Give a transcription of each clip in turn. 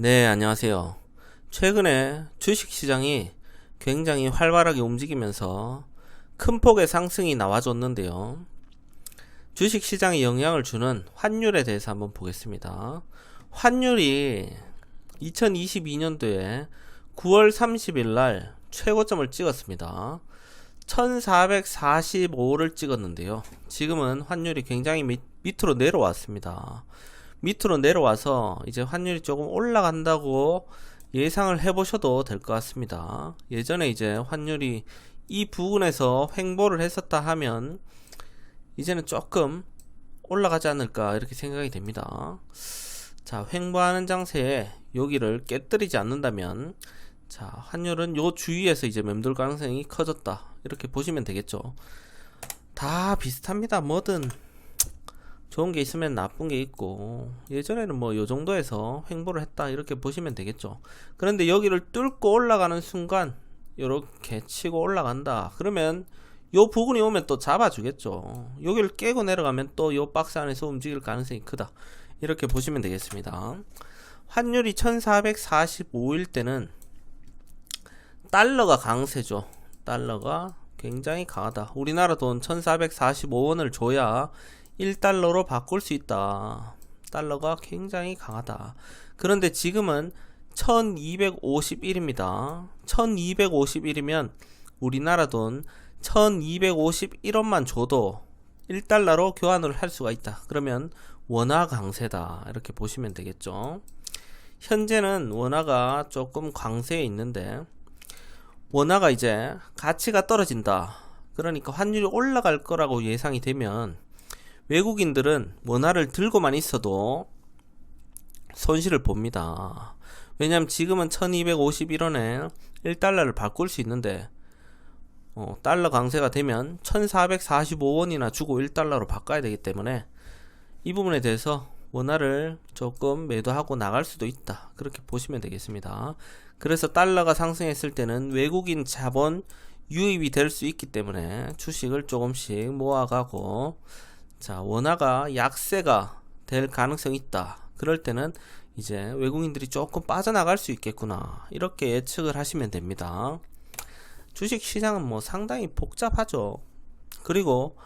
네, 안녕하세요. 최근에 주식 시장이 굉장히 활발하게 움직이면서 큰 폭의 상승이 나와줬는데요. 주식 시장에 영향을 주는 환율에 대해서 한번 보겠습니다. 환율이 2022년도에 9월 30일 날 최고점을 찍었습니다. 1445를 찍었는데요. 지금은 환율이 굉장히 밑, 밑으로 내려왔습니다. 밑으로 내려와서 이제 환율이 조금 올라간다고 예상을 해보셔도 될 것 같습니다. 예전에 이제 환율이 이 부분에서 횡보를 했었다 하면 이제는 조금 올라가지 않을까 이렇게 생각이 됩니다. 자, 횡보하는 장세에 여기를 깨뜨리지 않는다면 자, 환율은 요 주위에서 이제 맴돌 가능성이 커졌다. 이렇게 보시면 되겠죠. 다 비슷합니다. 뭐든 좋은 게 있으면 나쁜 게 있고 예전에는 뭐 요 정도에서 횡보를 했다 이렇게 보시면 되겠죠. 그런데 여기를 뚫고 올라가는 순간 이렇게 치고 올라간다. 그러면 요 부분이 오면 또 잡아주겠죠. 여기를 깨고 내려가면 또 요 박스 안에서 움직일 가능성이 크다. 이렇게 보시면 되겠습니다. 환율이 1445일 때는 달러가 강세죠. 달러가 굉장히 강하다. 우리나라 돈 1445원을 줘야 1달러로 바꿀 수 있다. 달러가 굉장히 강하다. 그런데 지금은 1251입니다. 1251이면 우리나라 돈 1251원만 줘도 1달러로 교환을 할 수가 있다. 그러면 원화 강세다. 이렇게 보시면 되겠죠. 현재는 원화가 조금 강세에 있는데 원화가 이제 가치가 떨어진다. 그러니까 환율이 올라갈 거라고 예상이 되면 외국인들은 원화를 들고만 있어도 손실을 봅니다. 왜냐하면 지금은 1251원에 1달러를 바꿀 수 있는데 어, 달러 강세가 되면 1445원이나 주고 1달러로 바꿔야 되기 때문에 이 부분에 대해서 원화를 조금 매도하고 나갈 수도 있다. 그렇게 보시면 되겠습니다. 그래서 달러가 상승했을 때는 외국인 자본 유입이 될 수 있기 때문에 주식을 조금씩 모아가고 자, 원화가 약세가 될 가능성이 있다. 그럴 때는 이제 외국인들이 조금 빠져나갈 수 있겠구나. 이렇게 예측을 하시면 됩니다. 주식 시장은 뭐 상당히 복잡하죠. 그리고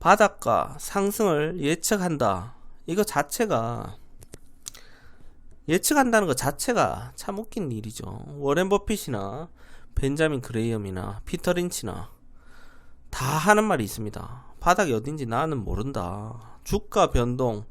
바닥과 상승을 예측한다. 이거 자체가 예측한다는 것 자체가 참 웃긴 일이죠. 워렌 버핏이나 벤자민 그레이엄이나 피터 린치나 다 하는 말이 있습니다. 바닥이 어딘지 나는 모른다. 주가 변동,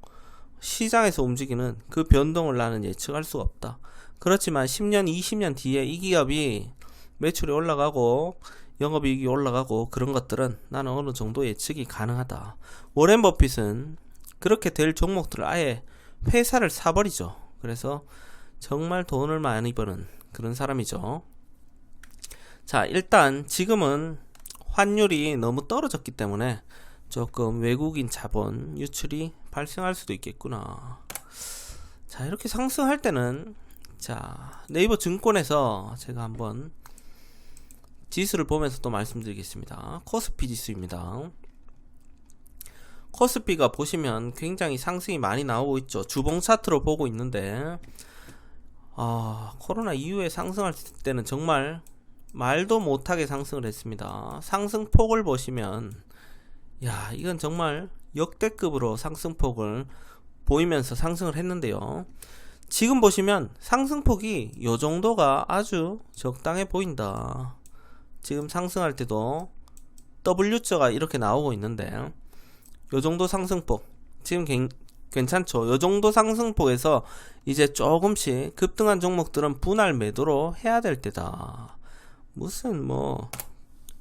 시장에서 움직이는 그 변동을 나는 예측할 수가 없다. 그렇지만 10년, 20년 뒤에 이 기업이 매출이 올라가고 영업이익이 올라가고 그런 것들은 나는 어느 정도 예측이 가능하다. 워렌 버핏은 그렇게 될 종목들을 아예 회사를 사버리죠. 그래서 정말 돈을 많이 버는 그런 사람이죠. 자, 일단 지금은 환율이 너무 떨어졌기 때문에 조금 외국인 자본 유출이 발생할 수도 있겠구나. 자, 이렇게 상승할 때는 자, 네이버 증권에서 제가 한번 지수를 보면서 또 말씀드리겠습니다. 코스피 지수입니다. 코스피가 보시면 굉장히 상승이 많이 나오고 있죠. 주봉 차트로 보고 있는데 아, 코로나 이후에 상승할 때는 정말 말도 못하게 상승을 했습니다. 상승폭을 보시면 야, 이건 정말 역대급으로 상승폭을 보이면서 상승을 했는데요. 지금 보시면 상승폭이 요 정도가 아주 적당해 보인다. 지금 상승할 때도 W자가 이렇게 나오고 있는데 요 정도 상승폭 지금 괜, 괜찮죠. 요 정도 상승폭에서 이제 조금씩 급등한 종목들은 분할 매도로 해야 될 때다. 무슨 뭐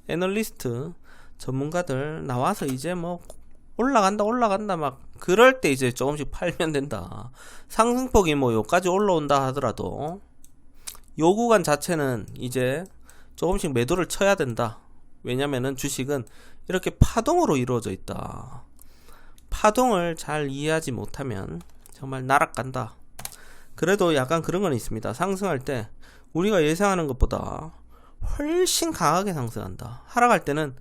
애널리스트 전문가들 나와서 이제 뭐 올라간다 올라간다 막 그럴 때 이제 조금씩 팔면 된다. 상승폭이 뭐 요까지 올라온다 하더라도 요 구간 자체는 이제 조금씩 매도를 쳐야 된다. 왜냐면은 주식은 이렇게 파동으로 이루어져 있다. 파동을 잘 이해하지 못하면 정말 나락간다. 그래도 약간 그런 건 있습니다. 상승할 때 우리가 예상하는 것보다 훨씬 강하게 상승한다. 하락할 때는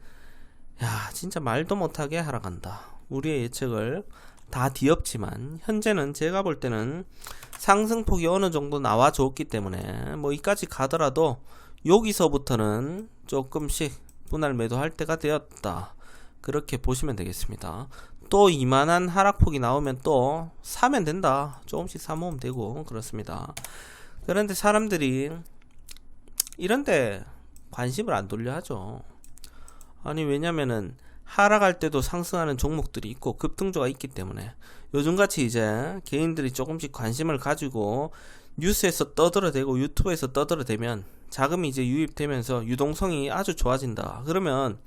야 진짜 말도 못하게 하락한다. 우리의 예측을 다 뒤엎지만 현재는 제가 볼 때는 상승폭이 어느 정도 나와 줬기 때문에 뭐 이까지 가더라도 여기서부터는 조금씩 분할 매도할 때가 되었다. 그렇게 보시면 되겠습니다. 또 이만한 하락폭이 나오면 또 사면 된다. 조금씩 사모으면 되고 그렇습니다. 그런데 사람들이 이런데 관심을 안 돌려 하죠. 아니 왜냐면은 하락할 때도 상승하는 종목들이 있고 급등조가 있기 때문에 요즘같이 이제 개인들이 조금씩 관심을 가지고 뉴스에서 떠들어대고 유튜브에서 떠들어대면 자금이 이제 유입되면서 유동성이 아주 좋아진다. 그러면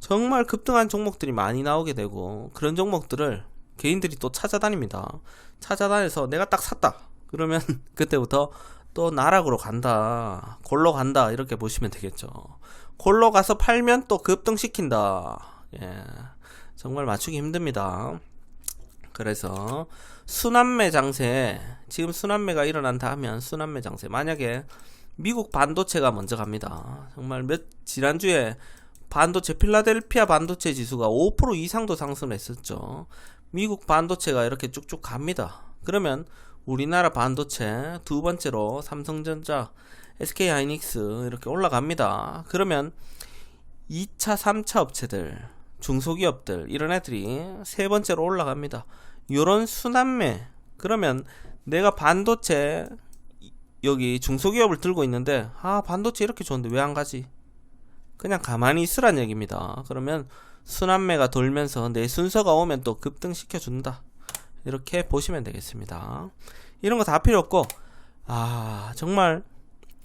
정말 급등한 종목들이 많이 나오게 되고 그런 종목들을 개인들이 또 찾아다닙니다. 찾아다녀서 내가 딱 샀다. 그러면 그때부터 또 나락으로 간다. 골로 간다. 이렇게 보시면 되겠죠. 골로 가서 팔면 또 급등시킨다. 예. 정말 맞추기 힘듭니다. 그래서 순환매 장세 지금 순환매가 일어난다 하면 순환매 장세 만약에 미국 반도체가 먼저 갑니다. 정말 몇 지난주에 반도체 필라델피아 반도체 지수가 5% 이상도 상승했었죠. 미국 반도체가 이렇게 쭉쭉 갑니다. 그러면 우리나라 반도체 두 번째로 삼성전자, SK 하이닉스 이렇게 올라갑니다. 그러면 2차, 3차 업체들, 중소기업들 이런 애들이 세 번째로 올라갑니다. 요런 순환매 그러면 내가 반도체 여기 중소기업을 들고 있는데 아 반도체 이렇게 좋은데 왜 안 가지? 그냥 가만히 있으란 얘기입니다. 그러면 순환매가 돌면서 내 순서가 오면 또 급등시켜 준다. 이렇게 보시면 되겠습니다. 이런 거 다 필요 없고 아 정말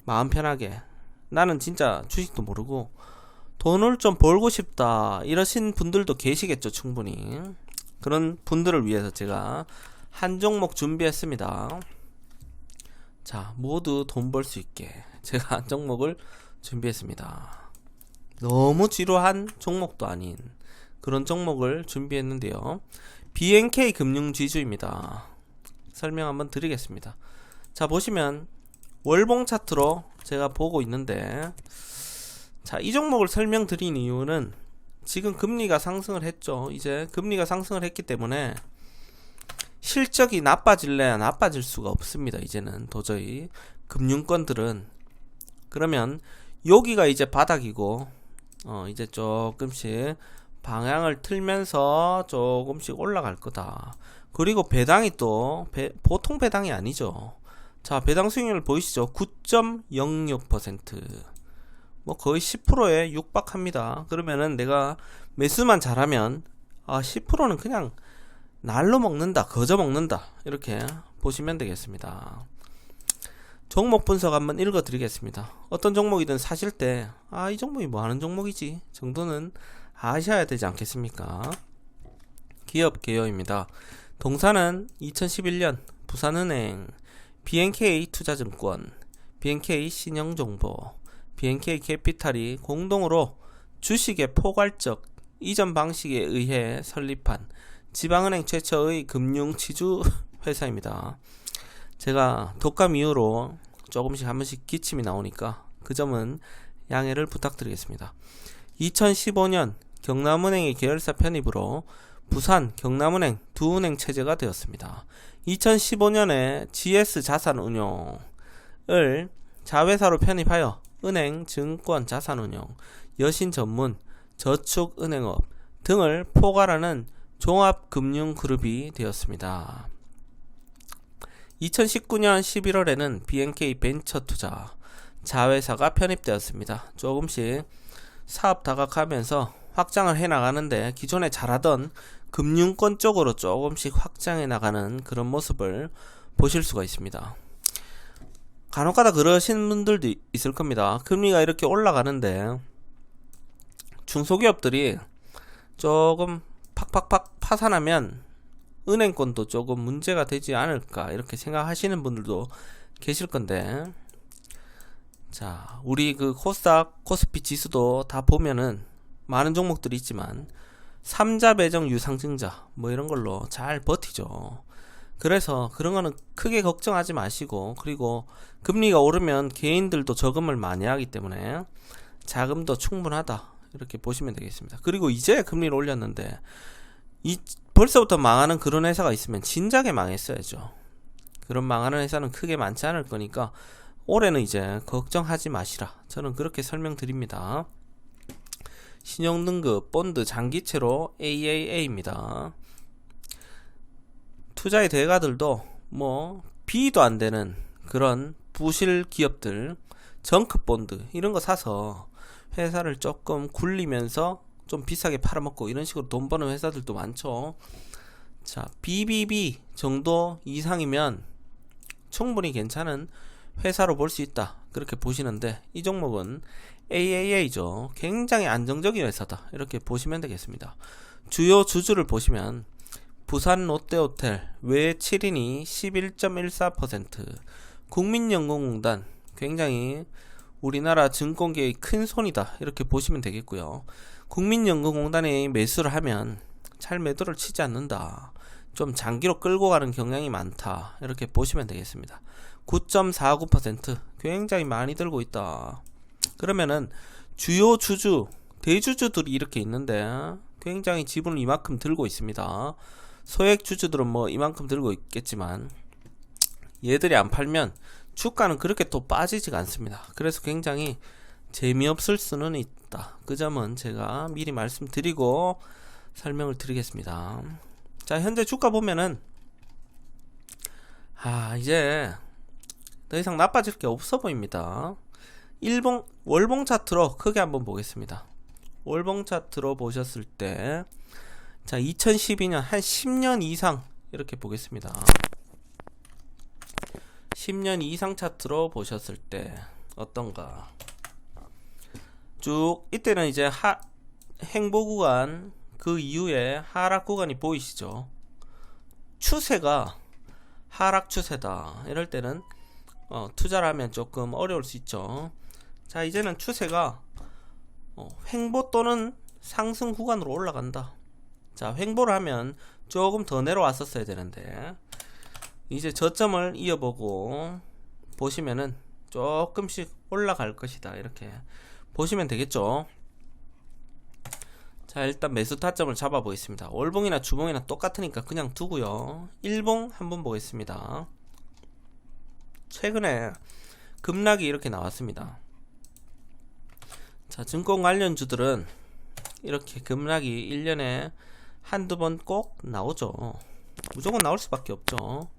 마음 편하게 나는 진짜 주식도 모르고 돈을 좀 벌고 싶다 이러신 분들도 계시겠죠 충분히 그런 분들을 위해서 제가 한 종목 준비했습니다. 자, 모두 돈 벌 수 있게 제가 한 종목을 준비했습니다. 너무 지루한 종목도 아닌 그런 종목을 준비했는데요. BNK 금융지주입니다. 설명 한번 드리겠습니다. 자, 보시면 월봉 차트로 제가 보고 있는데 자, 이 종목을 설명드린 이유는 지금 금리가 상승을 했죠. 이제 금리가 상승을 했기 때문에 실적이 나빠질래야 나빠질 수가 없습니다. 이제는 도저히 금융권들은 그러면 여기가 이제 바닥이고 어 이제 조금씩 방향을 틀면서 조금씩 올라갈 거다. 그리고 배당이 또 배, 보통 배당이 아니죠. 자, 배당 수익률 보이시죠? 9.06%. 뭐 거의 10%에 육박합니다. 그러면은 내가 매수만 잘하면 아 10%는 그냥 날로 먹는다, 거저 먹는다 이렇게 보시면 되겠습니다. 종목 분석 한번 읽어 드리겠습니다. 어떤 종목이든 사실 때, 아, 이 종목이 뭐 하는 종목이지? 정도는 아셔야 되지 않겠습니까? 기업 개요입니다. 동사는 2011년 부산은행, BNK 투자증권, BNK 신영정보, BNK 캐피탈이 공동으로 주식의 포괄적 이전 방식에 의해 설립한 지방은행 최초의 금융지주 회사입니다. 제가 독감 이후로 조금씩 한 번씩 기침이 나오니까 그 점은 양해를 부탁드리겠습니다. 2015년 경남은행의 계열사 편입으로 부산 경남은행 두 은행 체제가 되었습니다. 2015년에 GS 자산운용을 자회사로 편입하여 은행, 증권, 자산운용, 여신 전문, 저축 은행업 등을 포괄하는 종합금융그룹이 되었습니다. 2019년 11월에는 BNK 벤처투자 자회사가 편입되었습니다. 조금씩 사업 다각하면서 확장을 해 나가는데 기존에 잘하던 금융권 쪽으로 조금씩 확장해 나가는 그런 모습을 보실 수가 있습니다. 간혹가다 그러신 분들도 있을 겁니다. 금리가 이렇게 올라가는데 중소기업들이 조금 팍팍팍 파산하면 은행권도 조금 문제가 되지 않을까 이렇게 생각하시는 분들도 계실 건데 자 우리 그 코스닥 코스피 지수도 다 보면은 많은 종목들이 있지만 삼자 배정 유상증자 뭐 이런 걸로 잘 버티죠 그래서 그런 거는 크게 걱정하지 마시고 그리고 금리가 오르면 개인들도 저금을 많이 하기 때문에 자금도 충분하다 이렇게 보시면 되겠습니다. 그리고 이제 금리를 올렸는데 이 벌써부터 망하는 그런 회사가 있으면 진작에 망했어야죠. 그런 망하는 회사는 크게 많지 않을 거니까 올해는 이제 걱정하지 마시라. 저는 그렇게 설명드립니다. 신용등급 본드 장기채로 AAA입니다. 투자의 대가들도 뭐 B도 안 되는 그런 부실 기업들 정크 본드 이런 거 사서 회사를 조금 굴리면서 좀 비싸게 팔아먹고 이런 식으로 돈 버는 회사들도 많죠. 자, BBB 정도 이상이면 충분히 괜찮은 회사로 볼 수 있다. 그렇게 보시는데 이 종목은 AAA죠. 굉장히 안정적인 회사다. 이렇게 보시면 되겠습니다. 주요 주주를 보시면 부산 롯데호텔 외 7인이 11.14%, 국민연금공단 굉장히 우리나라 증권계의 큰 손이다. 이렇게 보시면 되겠고요. 국민연금공단에 매수를 하면 잘 매도를 치지 않는다. 좀 장기로 끌고 가는 경향이 많다. 이렇게 보시면 되겠습니다. 9.49% 굉장히 많이 들고 있다. 그러면은 주요 주주, 대주주들이 이렇게 있는데 굉장히 지분을 이만큼 들고 있습니다. 소액 주주들은 뭐 이만큼 들고 있겠지만 얘들이 안 팔면 주가는 그렇게 또 빠지지가 않습니다. 그래서 굉장히 재미없을 수는 있다. 그 점은 제가 미리 말씀드리고 설명을 드리겠습니다. 자, 현재 주가 보면은 아, 이제 더 이상 나빠질 게 없어 보입니다. 일봉 월봉 차트로 크게 한번 보겠습니다. 월봉 차트로 보셨을 때 자, 2012년 한 10년 이상 이렇게 보겠습니다. 10년 이상 차트로 보셨을 때 어떤가? 쭉 이때는 이제 하 행보 구간 그 이후에 하락 구간이 보이시죠? 추세가 하락 추세다. 이럴 때는 어, 투자를 하면 조금 어려울 수 있죠. 자, 이제는 추세가 어, 횡보 또는 상승 구간으로 올라간다. 자, 횡보를 하면 조금 더 내려왔었어야 되는데 이제 저점을 이어보고 보시면은 조금씩 올라갈 것이다. 이렇게 보시면 되겠죠. 자, 일단 매수 타점을 잡아 보겠습니다. 월봉이나 주봉이나 똑같으니까 그냥 두고요. 일봉 한번 보겠습니다. 최근에 급락이 이렇게 나왔습니다. 자, 증권 관련주들은 이렇게 급락이 1년에 한두 번 꼭 나오죠. 무조건 나올 수밖에 없죠.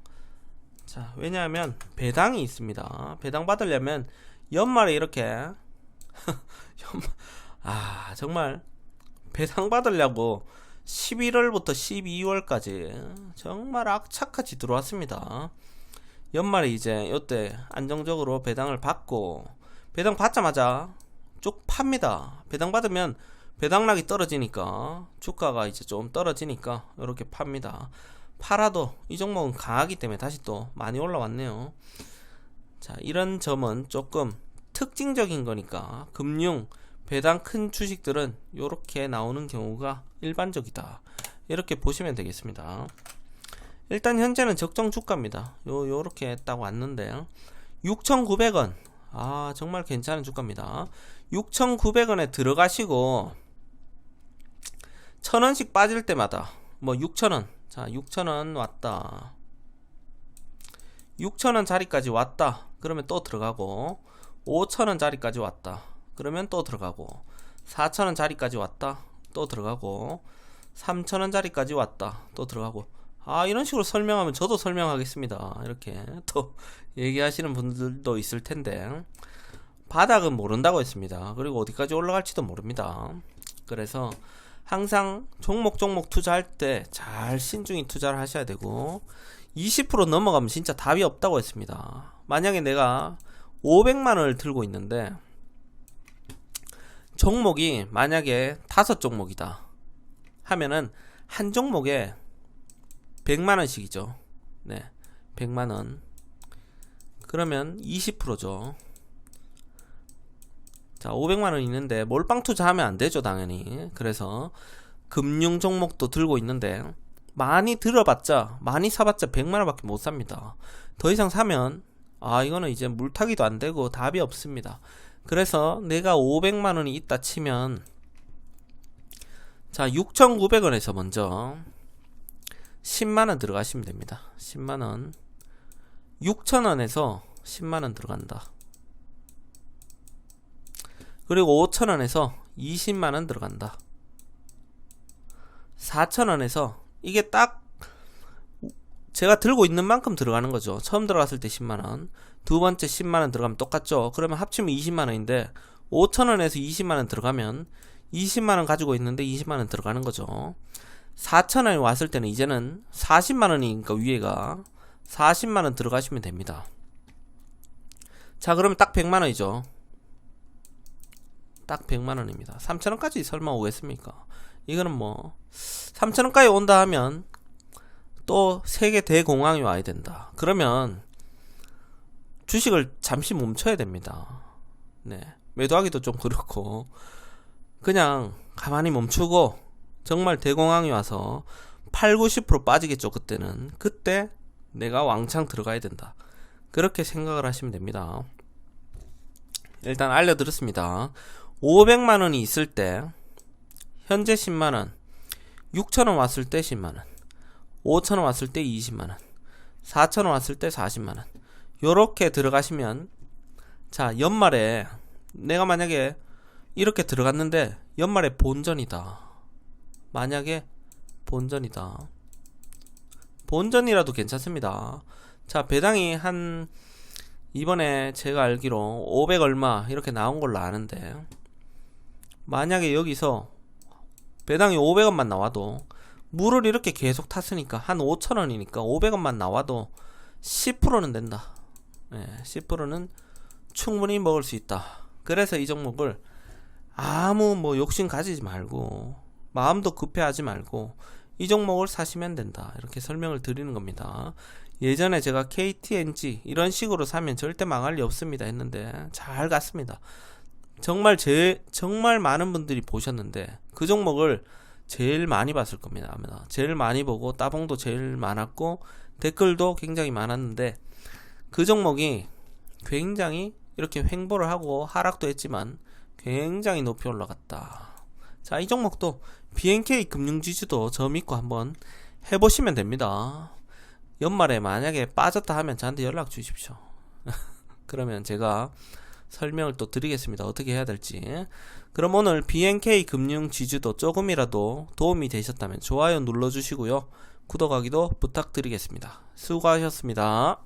자, 왜냐하면 배당이 있습니다. 배당 받으려면 연말에 이렇게 연말, 아, 정말 배당 받으려고 11월부터 12월까지 정말 악착같이 들어왔습니다. 연말에 이제 이때 안정적으로 배당을 받고 배당 받자마자 쭉 팝니다. 배당 받으면 배당락이 떨어지니까 주가가 이제 좀 떨어지니까 이렇게 팝니다. 팔아도 이 종목은 강하기 때문에 다시 또 많이 올라왔네요. 자, 이런 점은 조금 특징적인 거니까 금융 배당 큰 주식들은 이렇게 나오는 경우가 일반적이다. 이렇게 보시면 되겠습니다. 일단 현재는 적정 주가입니다. 요 요렇게 딱 왔는데요. 6,900원. 아, 정말 괜찮은 주가입니다. 6,900원에 들어가시고 1,000원씩 빠질 때마다 뭐 6,000원. 자, 6,000원 왔다. 6,000원 자리까지 왔다. 그러면 또 들어가고 5,000원 자리까지 왔다. 그러면 또 들어가고 4,000원 자리까지 왔다. 또 들어가고 3,000원 자리까지 왔다. 또 들어가고 아 이런 식으로 설명하면 저도 설명하겠습니다. 이렇게 또 얘기하시는 분들도 있을 텐데 바닥은 모른다고 했습니다. 그리고 어디까지 올라갈지도 모릅니다. 그래서 항상 종목 종목 투자할 때 잘 신중히 투자를 하셔야 되고 20% 넘어가면 진짜 답이 없다고 했습니다. 만약에 내가 500만 원을 들고 있는데 종목이 만약에 다섯 종목이다 하면은 한 종목에 100만 원씩이죠. 네. 100만 원. 그러면 20%죠. 자, 500만 원 있는데 몰빵 투자하면 안 되죠, 당연히. 그래서 금융 종목도 들고 있는데 많이 들어봤자 많이 사봤자 100만 원밖에 못 삽니다. 더 이상 사면 아, 이거는 이제 물타기도 안 되고 답이 없습니다. 그래서 내가 500만 원이 있다 치면 자, 6,900원에서 먼저 10만 원 들어가시면 됩니다. 10만 원. 6천원에서 10만 원 들어간다. 그리고 5천원에서 20만원 들어간다. 4천원에서 이게 딱 제가 들고 있는 만큼 들어가는 거죠. 처음 들어갔을 때 10만원. 두 번째 10만원 들어가면 똑같죠. 그러면 합치면 20만원인데 5천원에서 20만원 들어가면 20만원 가지고 있는데 20만원 들어가는 거죠. 4천원이 왔을 때는 이제는 40만원이니까 위에가 40만원 들어가시면 됩니다. 자, 그러면 딱 100만원이죠. 딱 100만 원입니다. 3천 원까지 설마 오겠습니까? 이거는 뭐, 3천 원까지 온다 하면 또 세계 대공황이 와야 된다. 그러면 주식을 잠시 멈춰야 됩니다. 네. 매도하기도 좀 그렇고, 그냥 가만히 멈추고, 정말 대공황이 와서 8, 90% 빠지겠죠, 그때는. 그때 내가 왕창 들어가야 된다. 그렇게 생각을 하시면 됩니다. 일단 알려드렸습니다. 500만 원이 있을 때, 현재 10만 원, 6천 원 왔을 때 10만 원, 5천 원 왔을 때 20만 원, 4천 원 왔을 때 40만 원. 요렇게 들어가시면, 자, 연말에 내가 만약에 이렇게 들어갔는데, 연말에 본전이다. 만약에 본전이다. 본전이라도 괜찮습니다. 자, 배당이 한 이번에 제가 알기로 500 얼마 이렇게 나온 걸로 아는데 만약에 여기서 배당이 500원만 나와도 물을 이렇게 계속 탔으니까 한 5천원이니까 500원만 나와도 10%는 된다. 네, 10%는 충분히 먹을 수 있다. 그래서 이 종목을 아무 뭐 욕심 가지지 말고 마음도 급해하지 말고 이 종목을 사시면 된다. 이렇게 설명을 드리는 겁니다. 예전에 제가 KTNG 이런 식으로 사면 절대 망할 리 없습니다 했는데 잘 갔습니다. 정말 제 정말 많은 분들이 보셨는데 그 종목을 제일 많이 봤을 겁니다. 아마 제일 많이 보고 따봉도 제일 많았고 댓글도 굉장히 많았는데 그 종목이 굉장히 이렇게 횡보를 하고 하락도 했지만 굉장히 높이 올라갔다. 자, 이 종목도 BNK 금융지주도 저 믿고 한번 해보시면 됩니다. 연말에 만약에 빠졌다 하면 저한테 연락 주십시오. 그러면 제가 설명을 또 드리겠습니다. 어떻게 해야 될지. 그럼 오늘 BNK 금융 지주도 조금이라도 도움이 되셨다면 좋아요 눌러주시고요. 구독하기도 부탁드리겠습니다. 수고하셨습니다.